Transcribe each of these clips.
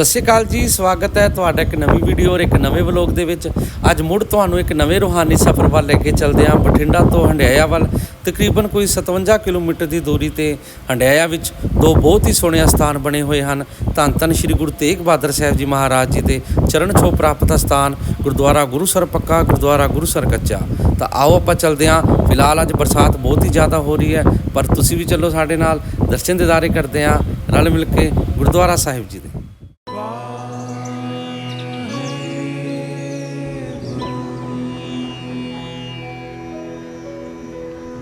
ਸਤਿ ਸ਼੍ਰੀ ਅਕਾਲ ਜੀ, ਸਵਾਗਤ ਹੈ ਤੁਹਾਡਾ ਇੱਕ ਨਵੀਂ ਵੀਡੀਓ ਔਰ ਇੱਕ ਨਵੇਂ ਵਲੌਗ ਦੇ ਵਿੱਚ। ਅੱਜ ਮੁੜ ਤੁਹਾਨੂੰ ਇੱਕ ਨਵੇਂ ਰੂਹਾਨੀ ਸਫ਼ਰ ਵੱਲ ਲੈ ਕੇ ਚੱਲਦੇ ਹਾਂ, ਬਠਿੰਡਾ ਤੋਂ ਹੰਡਿਆਇਆ ਵੱਲ। ਤਕਰੀਬਨ ਕੋਈ 57 ਕਿਲੋਮੀਟਰ ਦੀ ਦੂਰੀ ਤੇ ਹੰਡਿਆਇਆ ਵਿੱਚ ਦੋ ਬਹੁਤ ਹੀ ਸੋਹਣੇ ਸਥਾਨ ਬਣੇ ਹੋਏ ਹਨ। ਧੰਨ ਧੰਨ ਸ੍ਰੀ ਗੁਰੂ ਤੇਗ ਬਹਾਦਰ ਸਾਹਿਬ ਜੀ ਮਹਾਰਾਜ ਜੀ ਦੇ ਚਰਨ ਛੋਹ ਪ੍ਰਾਪਤ ਸਥਾਨ ਗੁਰਦੁਆਰਾ ਗੁਰੂਸਰ ਪੱਕਾ, ਗੁਰਦੁਆਰਾ ਗੁਰੂਸਰ ਕੱਚਾ। ਤਾਂ ਆਓ ਆਪਾਂ ਚੱਲਦੇ ਹਾਂ। ਫਿਲਹਾਲ ਅੱਜ ਬਰਸਾਤ ਬਹੁਤ ਹੀ ਜ਼ਿਆਦਾ ਹੋ ਰਹੀ ਹੈ, ਪਰ ਤੁਸੀਂ ਵੀ ਚੱਲੋ ਸਾਡੇ ਨਾਲ। ਦਰਸ਼ਨ ਦਿਦਾਰੇ ਕਰਦੇ ਹਾਂ, ਰਲ ਮਿਲ ਕੇ ਗੁਰਦੁਆਰਾ ਸਾਹਿਬ ਜੀ ਦੇ।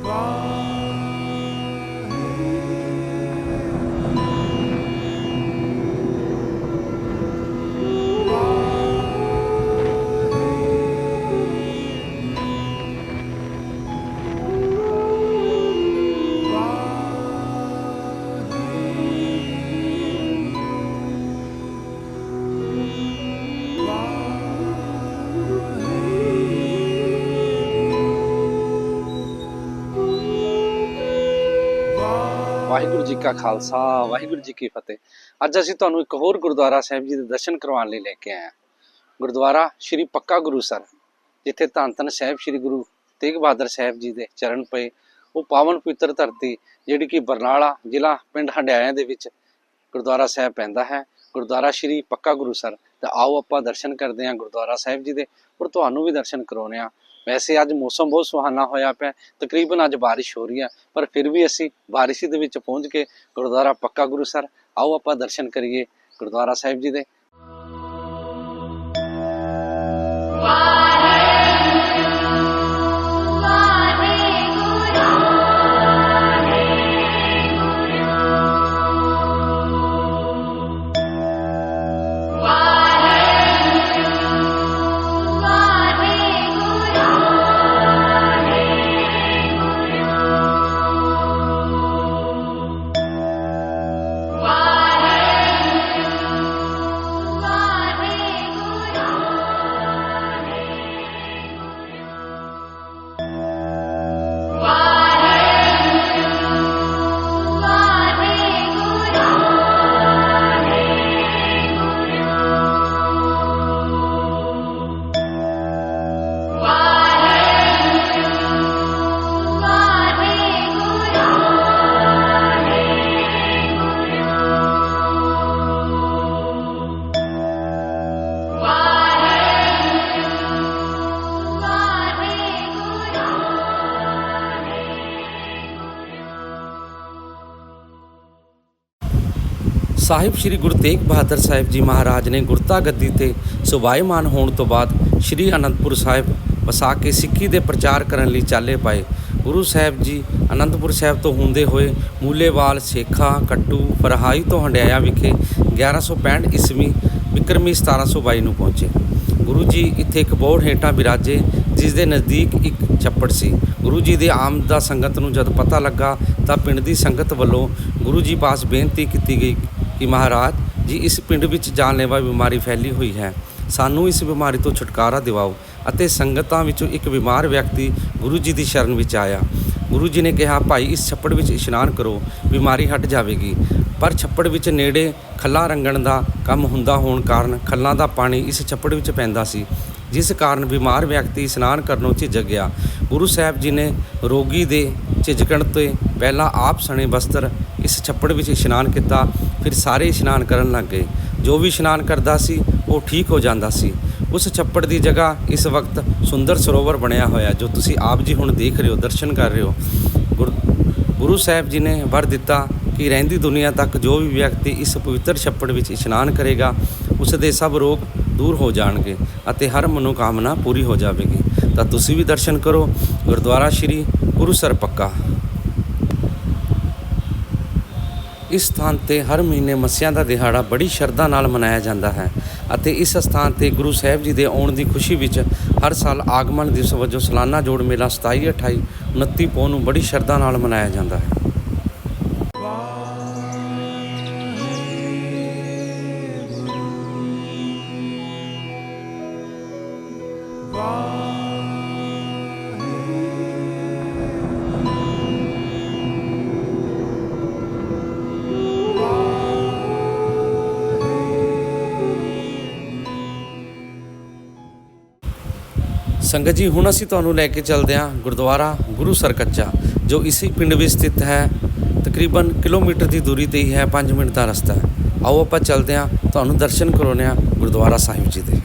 wrong. ਵਾਹਿਗੁਰੂ ਜੀ ਕਾ ਖਾਲਸਾ, ਵਾਹਿਗੁਰੂ ਜੀ ਕੀ ਫਤਿਹ। ਅੱਜ ਅਸੀਂ ਤੁਹਾਨੂੰ ਇੱਕ ਹੋਰ ਗੁਰਦੁਆਰਾ ਸਾਹਿਬ ਜੀ ਦੇ ਦਰਸ਼ਨ ਕਰਵਾਉਣ ਲਈ ਲੈ ਕੇ ਆਏ ਹਾਂ। ਗੁਰਦੁਆਰਾ ਸ਼੍ਰੀ ਪੱਕਾ ਗੁਰੂ ਸਰ, ਜਿੱਥੇ ਧੰਨ ਧੰਨ ਸਾਹਿਬ ਸ਼੍ਰੀ ਗੁਰੂ ਤੇਗ ਬਹਾਦਰ ਸਾਹਿਬ ਜੀ ਦੇ ਚਰਨ ਪਏ। ਉਹ ਪਾਵਨ ਪਵਿੱਤਰ ਧਰਤੀ, ਜਿਹੜੀ ਕਿ ਬਰਨਾਲਾ ਜ਼ਿਲ੍ਹਾ ਪਿੰਡ ਹੰਡਿਆਇਆ ਦੇ ਵਿੱਚ ਗੁਰਦੁਆਰਾ ਸਾਹਿਬ ਪੈਂਦਾ ਹੈ। ਗੁਰਦੁਆਰਾ ਸ਼੍ਰੀ ਪੱਕਾ ਗੁਰੂਸਰ ਤਾਂ ਆਓ ਆਪਾਂ ਦਰਸ਼ਨ ਕਰਦੇ ਹਾਂ ਗੁਰਦੁਆਰਾ ਸਾਹਿਬ ਜੀ ਦੇ, ਔਰ ਤੁਹਾਨੂੰ ਵੀ ਦਰਸ਼ਨ ਕਰਾਉਂਦੇ ਹਾਂ। ਵੈਸੇ ਅੱਜ ਮੌਸਮ ਬਹੁਤ ਸੁਹਾਨਾ ਹੋਇਆ ਪਿਆ, ਤਕਰੀਬਨ ਅੱਜ ਬਾਰਿਸ਼ ਹੋ ਰਹੀ ਹੈ, ਪਰ ਫਿਰ ਵੀ ਅਸੀਂ ਬਾਰਿਸ਼ ਦੇ ਵਿੱਚ ਪਹੁੰਚ ਕੇ ਗੁਰਦੁਆਰਾ ਪੱਕਾ ਗੁਰੂ ਸਰ, ਆਓ ਆਪਾਂ ਦਰਸ਼ਨ ਕਰੀਏ ਗੁਰਦੁਆਰਾ ਸਾਹਿਬ ਜੀ ਦੇ। ਸਾਹਿਬ ਸ੍ਰੀ ਗੁਰੂ ਤੇਗ ਬਹਾਦਰ ਸਾਹਿਬ ਜੀ ਮਹਾਰਾਜ ਨੇ ਗੁਰਤਾ ਗੱਦੀ ਤੇ ਸੁਭਾਈਮਾਨ ਹੋਣ ਤੋਂ ਬਾਅਦ ਸ੍ਰੀ ਅਨੰਦਪੁਰ ਸਾਹਿਬ ਵਸਾ ਕੇ ਸਿੱਖੀ ਦੇ ਪ੍ਰਚਾਰ ਕਰਨ ਲਈ ਚਾਲੇ ਪਾਏ। ਗੁਰੂ ਸਾਹਿਬ ਜੀ ਅਨੰਦਪੁਰ ਸਾਹਿਬ ਤੋਂ ਹੁੰਦੇ ਹੋਏ ਮੂਲੇਵਾਲ, ਸੇਖਾ, ਕੱਟੂ, ਫਰਹਾਈ ਤੋਂ ਹੰਡਿਆਇਆ ਵਿਖੇ 1165 ਈਸਵੀ ਵਿਕਰਮੀ 1722 ਨੂੰ ਪਹੁੰਚੇ। ਗੁਰੂ ਜੀ ਇੱਥੇ ਇੱਕ ਬੋੜ ਹੇਠਾਂ ਬਿਰਾਜੇ, ਜਿਸ ਦੇ ਨਜ਼ਦੀਕ ਇੱਕ ਛੱਪੜ ਸੀ। ਗੁਰੂ ਜੀ ਦੇ ਆਮਦ ਦਾ ਸੰਗਤ ਨੂੰ ਜਦ ਪਤਾ ਲੱਗਾ ਤਾਂ ਪਿੰਡ ਦੀ ਸੰਗਤ ਵੱਲੋਂ ਗੁਰੂ ਜੀ ਪਾਸ ਬੇਨਤੀ ਕੀਤੀ ਗਈ ਕਿ ਮਹਾਰਾਜ ਜੀ, ਇਸ ਪਿੰਡ ਵਿੱਚ ਜਾਨਲੇਵਾ ਬਿਮਾਰੀ ਫੈਲੀ ਹੋਈ ਹੈ। ਸਾਨੂੰ ਇਸ ਬਿਮਾਰੀ ਤੋਂ ਛੁਟਕਾਰਾ ਦਿਵਾਓ ਅਤੇ ਸੰਗਤਾਂ ਵਿੱਚੋਂ ਇੱਕ ਬਿਮਾਰ ਵਿਅਕਤੀ ਗੁਰੂ ਜੀ ਦੀ ਸ਼ਰਨ ਵਿੱਚ ਆਇਆ। ਗੁਰੂ ਜੀ ਨੇ ਕਿਹਾ, ਭਾਈ, ਇਸ ਛੱਪੜ ਵਿੱਚ ਇਸ਼ਨਾਨ ਕਰੋ, ਬਿਮਾਰੀ ਹਟ ਜਾਵੇਗੀ। ਪਰ ਛੱਪੜ ਵਿੱਚ ਨੇੜੇ ਖੱਲਾ ਰੰਗਣ ਦਾ ਕੰਮ ਹੁੰਦਾ ਹੋਣ ਕਾਰਨ ਖੱਲਾਂ ਦਾ ਪਾਣੀ ਇਸ ਛੱਪੜ ਵਿੱਚ ਪੈਂਦਾ ਸੀ, ਜਿਸ ਕਾਰਨ ਬਿਮਾਰ ਵਿਅਕਤੀ ਇਸ਼ਨਾਨ ਕਰਨੋਂ ਝਿਜਕ ਗਿਆ। ਗੁਰੂ ਸਾਹਿਬ ਜੀ ਨੇ ਰੋਗੀ ਦੇ ਝਿਜਕਣ ਤੋਂ ਪਹਿਲਾਂ ਆਪ ਸਣੇ ਬਸਤਰ ਇਸ ਛੱਪੜ ਵਿੱਚ ਇਸ਼ਨਾਨ ਕੀਤਾ। ਫਿਰ ਸਾਰੇ ਇਸ਼ਨਾਨ ਕਰਨ ਲੱਗ ਗਏ। ਜੋ ਵੀ ਇਸ਼ਨਾਨ ਕਰਦਾ ਸੀ, ਉਹ ਠੀਕ ਹੋ ਜਾਂਦਾ ਸੀ। ਉਸ ਛੱਪੜ ਦੀ ਜਗ੍ਹਾ ਇਸ ਵਕਤ ਸੁੰਦਰ ਸਰੋਵਰ ਬਣਿਆ ਹੋਇਆ, ਜੋ ਤੁਸੀਂ ਆਪ ਜੀ ਹੁਣ ਦੇਖ ਰਹੇ ਹੋ, ਦਰਸ਼ਨ ਕਰ ਰਹੇ ਹੋ। ਗੁਰ- ਗੁਰੂ ਸਾਹਿਬ ਜੀ ਨੇ ਵਰ ਦਿੱਤਾ ਕਿ ਰਹਿੰਦੀ ਦੁਨੀਆ ਤੱਕ ਜੋ ਵੀ ਵਿਅਕਤੀ ਇਸ ਪਵਿੱਤਰ ਛੱਪੜ ਵਿੱਚ ਇਸ਼ਨਾਨ ਕਰੇਗਾ, ਉਸ ਦੇ ਸਭ ਰੋਗ ਦੂਰ ਹੋ ਜਾਣਗੇ ਅਤੇ ਹਰ ਮਨੋਕਾਮਨਾ ਪੂਰੀ ਹੋ ਜਾਵੇਗੀ। ਤਾਂ ਤੁਸੀਂ ਵੀ ਦਰਸ਼ਨ ਕਰੋ। ਗੁਰਦੁਆਰਾ ਸ਼੍ਰੀ ਗੁਰੂਸਰ ਪੱਕਾ। ਇਸ ਸਥਾਨ ਤੇ ਹਰ ਮਹੀਨੇ ਮੱਸਿਆ ਦਾ ਦਿਹਾੜਾ ਬੜੀ ਸ਼ਰਧਾ ਨਾਲ ਮਨਾਇਆ ਜਾਂਦਾ ਹੈ ਅਤੇ ਇਸ ਸਥਾਨ ਤੇ ਗੁਰੂ ਸਾਹਿਬ ਜੀ ਦੇ ਆਉਣ ਦੀ ਖੁਸ਼ੀ ਵਿੱਚ ਹਰ ਸਾਲ ਆਗਮਨ ਦਿਵਸ ਵਜੋਂ ਸਾਲਾਨਾ ਜੋੜ ਮੇਲਾ 27 28 29 ਪੋਹ ਨੂੰ ਬੜੀ ਸ਼ਰਧਾ ਨਾਲ ਮਨਾਇਆ ਜਾਂਦਾ ਹੈ। ਸੰਗਤ ਜੀ, ਹੁਣ ਅਸੀਂ ਤੁਹਾਨੂੰ ਲੈ ਕੇ ਚੱਲਦੇ ਹਾਂ ਗੁਰਦੁਆਰਾ ਗੁਰੂ ਸਰ ਕੱਚਾ, ਜੋ ਇਸੇ ਪਿੰਡ ਵਿੱਚ ਸਥਿਤ ਹੈ। ਤਕਰੀਬਨ ਕਿਲੋਮੀਟਰ ਦੀ ਦੂਰੀ ਤੇ ਹੀ ਹੈ 5 ਮਿੰਟ ਦਾ ਰਸਤਾ ਆਓ ਆਪਾਂ ਚੱਲਦੇ ਹਾਂ, ਤੁਹਾਨੂੰ ਦਰਸ਼ਨ ਕਰਾਉਂਦੇ ਹਾਂ ਗੁਰਦੁਆਰਾ ਸਾਹਿਬ ਜੀ ਦੇ।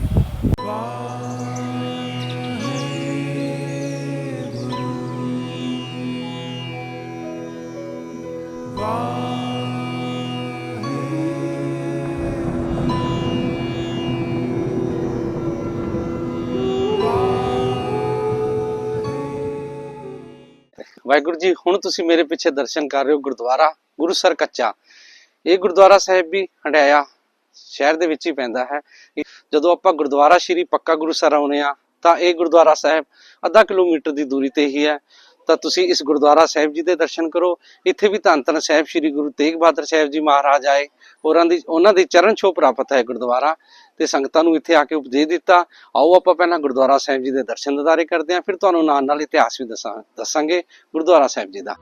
ਵਾਹਿਗੁਰੂ ਜੀ, ਹੁਣ ਤੁਸੀਂ ਮੇਰੇ ਪਿੱਛੇ ਦਰਸ਼ਨ ਕਰ ਰਹੇ ਹੋ ਗੁਰਦੁਆਰਾ ਗੁਰੂਸਰ ਕੱਚਾ। ਇਹ ਗੁਰਦੁਆਰਾ ਸਾਹਿਬ ਵੀ ਹੰਡਾਇਆ ਸ਼ਹਿਰ ਦੇ ਵਿੱਚ ਹੀ ਪੈਂਦਾ ਹੈ। ਜਦੋਂ ਆਪਾਂ ਗੁਰਦੁਆਰਾ ਸ਼੍ਰੀ ਪੱਕਾ ਗੁਰੂਸਰ ਆਉਨੇ ਆ ਤਾਂ ਇਹ ਗੁਰਦੁਆਰਾ ਸਾਹਿਬ ਅੱਧਾ ਕਿਲੋਮੀਟਰ ਦੀ ਦੂਰੀ ਤੇ ਹੀ ਹੈ। ਤਾਂ ਤੁਸੀਂ ਇਸ ਗੁਰਦੁਆਰਾ ਸਾਹਿਬ ਜੀ ਦੇ ਦਰਸ਼ਨ ਕਰੋ। ਇੱਥੇ ਵੀ ਧੰਨ ਧੰਨ ਸਾਹਿਬ ਸ੍ਰੀ ਗੁਰੂ ਤੇਗ ਬਹਾਦਰ ਸਾਹਿਬ ਜੀ ਮਹਾਰਾਜ ਆਏ। ਉਹਨਾਂ ਦੀ, ਉਹਨਾਂ ਦੇ ਚਰਨ ਛੋਹ ਪ੍ਰਾਪਤ ਹੈ ਗੁਰਦੁਆਰਾ। ਤੇ ਸੰਗਤਾਂ ਨੂੰ ਇੱਥੇ ਆ ਕੇ ਉਪਦੇਸ਼ ਦਿੱਤਾ। ਆਓ ਆਪਾਂ ਪਹਿਲਾਂ ਗੁਰਦੁਆਰਾ ਸਾਹਿਬ ਜੀ ਦੇ ਦਰਸ਼ਨ ਦਿਦਾਰੇ ਕਰਦੇ ਹਾਂ, ਫਿਰ ਤੁਹਾਨੂੰ ਨਾਲ ਨਾਲ ਇਤਿਹਾਸ ਵੀ ਦੱਸਾਂ ਦੱਸਾਂਗੇ ਗੁਰਦੁਆਰਾ ਸਾਹਿਬ ਜੀ ਦਾ।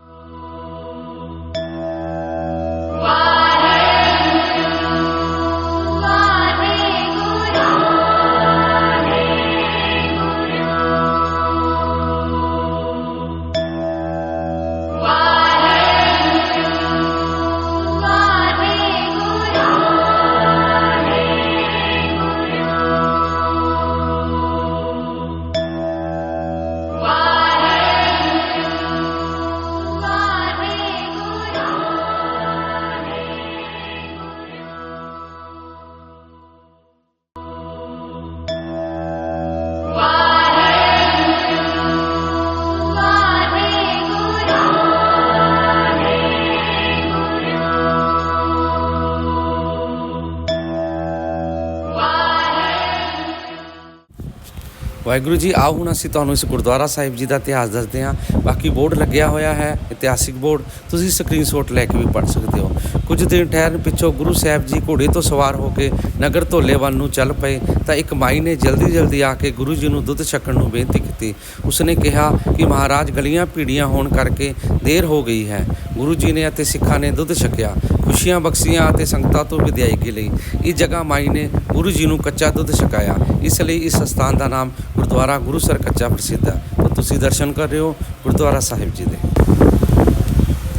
ਵਾਹਿਗੁਰੂ ਜੀ, ਆਓ ਹੁਣ ਅਸੀਂ ਤੁਹਾਨੂੰ ਇਸ ਗੁਰਦੁਆਰਾ ਸਾਹਿਬ ਜੀ ਦਾ ਇਤਿਹਾਸ ਦੱਸਦੇ ਹਾਂ। ਬਾਕੀ ਬੋਰਡ ਲੱਗਿਆ ਹੋਇਆ ਹੈ, ਇਤਿਹਾਸਿਕ ਬੋਰਡ। ਤੁਸੀਂ ਸਕਰੀਨਸ਼ਾਟ ਲੈ ਕੇ ਵੀ ਪੜ੍ਹ ਸਕਦੇ ਹੋ। ਕੁਝ ਦਿਨ ਠਹਿਰਨ ਪਿੱਛੋਂ ਗੁਰੂ ਸਾਹਿਬ ਜੀ ਘੋੜੇ ਤੋਂ ਸਵਾਰ ਹੋ ਕੇ ਨਗਰ ਧੋਲੇ ਵੱਲ ਨੂੰ ਚੱਲ ਪਏ, ਤਾਂ ਇੱਕ ਮਾਈ ਨੇ ਜਲਦੀ ਜਲਦੀ ਆ ਕੇ ਗੁਰੂ ਜੀ ਨੂੰ ਦੁੱਧ ਛਕਣ ਨੂੰ ਬੇਨਤੀ ਕੀਤੀ। ਉਸਨੇ ਕਿਹਾ ਕਿ ਮਹਾਰਾਜ, ਗਲੀਆਂ ਭੀੜੀਆਂ ਹੋਣ ਕਰਕੇ ਦੇਰ ਹੋ ਗਈ ਹੈ। ਗੁਰੂ ਜੀ ਨੇ ਅਤੇ ਸਿੱਖਾਂ ਨੇ ਦੁੱਧ ਛਕਿਆ। ਖੁਸ਼ੀਆਂ, ਬਖਸ਼ੀਆਂ ਅਤੇ ਸੰਗਤਾਂ ਤੋਂ ਵਿਦਿਆਇਗੀ ਲਈ ਇਸ ਜਗ੍ਹਾ ਮਾਈ ਨੇ ਗੁਰੂ ਜੀ ਨੂੰ ਕੱਚਾ ਦੁੱਧ ਛਕਾਇਆ। ਇਸ ਲਈ ਇਸ ਸਥਾਨ ਦਾ ਨਾਮ ਗੁਰਦੁਆਰਾ ਗੁਰੂਸਰ ਕੱਚਾ ਪ੍ਰਸਿੱਧ ਹੈ। ਤੁਸੀਂ ਦਰਸ਼ਨ ਕਰ ਰਹੇ ਹੋ ਗੁਰਦੁਆਰਾ ਸਾਹਿਬ ਜੀ ਦੇ।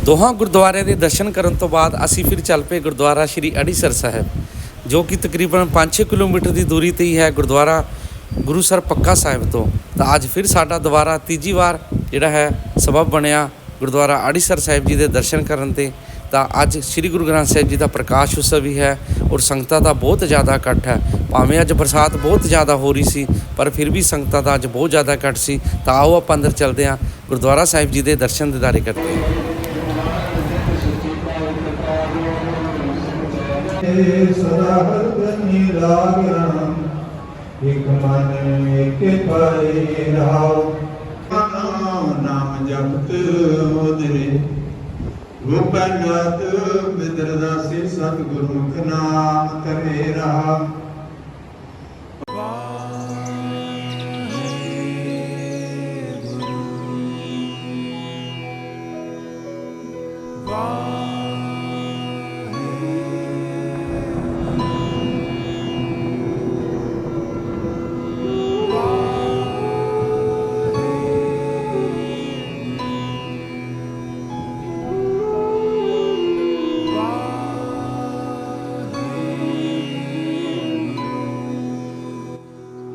ਦੋਹਾਂ ਗੁਰਦੁਆਰਿਆਂ ਦੇ ਦਰਸ਼ਨ ਕਰਨ ਤੋਂ ਬਾਅਦ ਅਸੀਂ ਫਿਰ ਚੱਲ ਪਏ ਗੁਰਦੁਆਰਾ ਸ਼੍ਰੀ ਅੜੀਸਰ ਸਾਹਿਬ, ਜੋ ਕਿ ਤਕਰੀਬਨ 5-6 ਕਿਲੋਮੀਟਰ ਦੀ ਦੂਰੀ ਤੇ ਹੀ ਹੈ ਗੁਰਦੁਆਰਾ ਗੁਰੂਸਰ ਪੱਕਾ ਸਾਹਿਬ ਤੋਂ। ਤਾਂ ਅੱਜ ਫਿਰ ਸਾਡਾ ਦੁਬਾਰਾ ਤੀਜੀ ਵਾਰ ਜਿਹੜਾ ਹੈ ਸਬਬ ਬਣਿਆ ਗੁਰਦੁਆਰਾ ਅੜੀਸਰ ਸਾਹਿਬ ਜੀ ਦੇ ਦਰਸ਼ਨ ਕਰਨ ਤੇ। ਤਾਂ ਅੱਜ ਸ੍ਰੀ ਗੁਰੂ ਗ੍ਰੰਥ ਸਾਹਿਬ ਜੀ ਦਾ ਪ੍ਰਕਾਸ਼ ਉਤਸਵ ਵੀ ਹੈ ਔਰ ਸੰਗਤਾਂ ਦਾ ਬਹੁਤ ਜ਼ਿਆਦਾ ਇਕੱਠ ਹੈ। ਭਾਵੇਂ ਅੱਜ ਬਰਸਾਤ ਬਹੁਤ ਜ਼ਿਆਦਾ ਹੋ ਰਹੀ ਸੀ, ਪਰ ਫਿਰ ਵੀ ਸੰਗਤਾਂ ਦਾ ਅੱਜ ਬਹੁਤ ਜ਼ਿਆਦਾ ਇਕੱਠ ਸੀ। ਤਾਂ ਆਓ ਆਪਾਂ ਅੰਦਰ ਚੱਲਦੇ ਹਾਂ ਗੁਰਦੁਆਰਾ ਸਾਹਿਬ ਜੀ ਦੇ ਦਰਸ਼ਨ ਦਿਦਾਰੇ ਕਰਦੇ ਹਾਂ। ਸਦਾ ਹਰਦਨੀ ਰਾਗ ਇਕ ਮਨ ਇਕ ਪਾਏ ਰਾਉ ਨਾਮ ਜਪਤ ਉਦਰੇ ਗੋਪਨਾਥ ਬਿਦਰ ਸਤਿਗੁਰੂ ਮੁਖ ਨਾਮ ਕਰੇ ਰਹਾ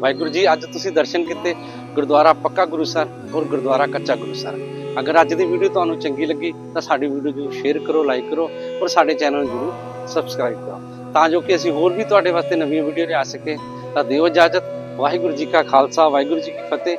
ਵਾਹਿਗੁਰੂ ਜੀ, ਅੱਜ ਤੁਸੀਂ ਦਰਸ਼ਨ ਕੀਤੇ, ਗੁਰਦੁਆਰਾ ਪੱਕਾ ਗੁਰੂਸਰ ਔਰ ਗੁਰਦੁਆਰਾ ਕੱਚਾ ਗੁਰੂਸਰ ਅਗਰ ਅੱਜ ਦੀ ਵੀਡੀਓ ਤੁਹਾਨੂੰ ਚੰਗੀ ਲੱਗੀ, ਤਾਂ ਸਾਡੀ ਵੀਡੀਓ ਨੂੰ ਸ਼ੇਅਰ ਕਰੋ ਲਾਈਕ ਕਰੋ, ਔਰ ਸਾਡੇ ਚੈਨਲ ਨੂੰ ਜਰੂਰ ਸਬਸਕ੍ਰਾਈਬ ਕਰੋ। ਤਾਂ ਜੋ ਕਿ ਅਸੀਂ ਹੋਰ ਵੀ ਤੁਹਾਡੇ ਵਾਸਤੇ ਨਵੀਆਂ ਵੀਡੀਓ ਲਿਆ ਸਕੇ ਤਾਂ ਦਿਓ ਇਜਾਜ਼ਤ। ਵਾਹਿਗੁਰੂ ਜੀ ਕਾ ਖਾਲਸਾ, ਵਾਹਿਗੁਰੂ ਜੀ ਕੀ ਫਤਿਹ।